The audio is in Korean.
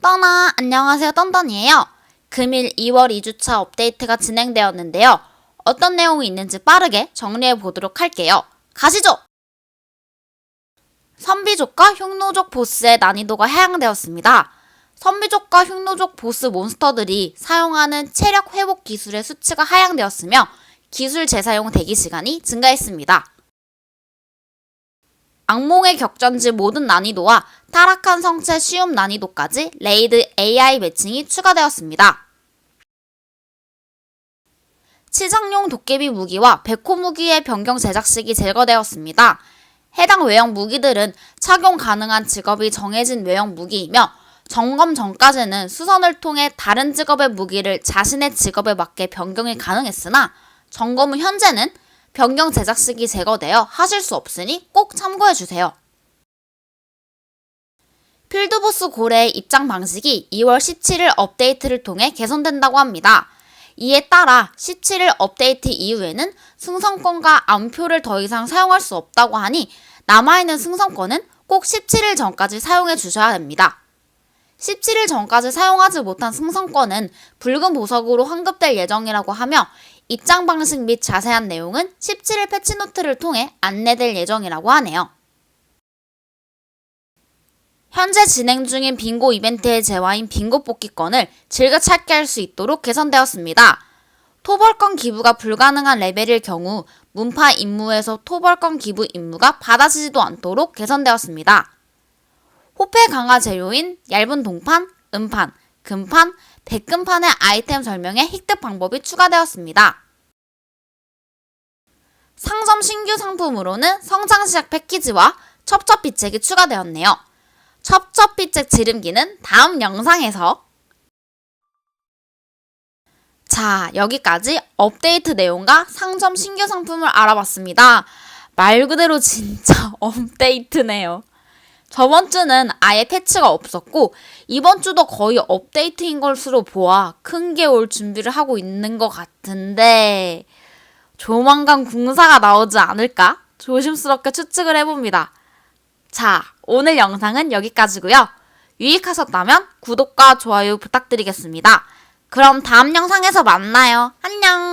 떤떤아, 안녕하세요. 떤떤이에요. 금일 2월 2주차 업데이트가 진행되었는데요. 어떤 내용이 있는지 빠르게 정리해 보도록 할게요. 가시죠! 선비족과 흉노족 보스의 난이도가 하향되었습니다. 선비족과 흉노족 보스 몬스터들이 사용하는 체력 회복 기술의 수치가 하향되었으며 기술 재사용 대기 시간이 증가했습니다. 악몽의 격전지 모든 난이도와 타락한 성체 쉬움 난이도까지 레이드 AI 매칭이 추가되었습니다. 치장용 도깨비 무기와 백호 무기의 변경 제작식이 제거되었습니다. 해당 외형 무기들은 착용 가능한 직업이 정해진 외형 무기이며 점검 전까지는 수선을 통해 다른 직업의 무기를 자신의 직업에 맞게 변경이 가능했으나 점검 후 현재는 변경 제작식이 제거되어 하실 수 없으니 꼭 참고해 주세요. 필드보스 고래의 입장 방식이 2월 17일 업데이트를 통해 개선된다고 합니다. 이에 따라 17일 업데이트 이후에는 승선권과 암표를 더 이상 사용할 수 없다고 하니 남아있는 승선권은 꼭 17일 전까지 사용해 주셔야 됩니다. 17일 전까지 사용하지 못한 승선권은 붉은 보석으로 환급될 예정이라고 하며 입장 방식 및 자세한 내용은 17일 패치노트를 통해 안내될 예정이라고 하네요. 현재 진행 중인 빙고 이벤트의 재화인 빙고 뽑기권을 즐겨찾기 할수 있도록 개선되었습니다. 토벌권 기부가 불가능한 레벨일 경우 문파 임무에서 토벌권 기부 임무가 받아지지도 않도록 개선되었습니다. 호패 강화 재료인 얇은 동판, 음판, 금판, 백금판의 아이템 설명에 획득 방법이 추가되었습니다. 상점 신규 상품으로는 성장 시작 패키지와 첩첩비책이 추가되었네요. 첩첩비책 지름기는 다음 영상에서 자, 여기까지 업데이트 내용과 상점 신규 상품을 알아봤습니다. 말 그대로 진짜 업데이트네요. 저번 주는 아예 패치가 없었고 이번 주도 거의 업데이트인 것으로 보아 큰 게 올 준비를 하고 있는 것 같은데 조만간 궁사가 나오지 않을까 조심스럽게 추측을 해봅니다. 자, 오늘 영상은 여기까지고요. 유익하셨다면 구독과 좋아요 부탁드리겠습니다. 그럼 다음 영상에서 만나요. 안녕!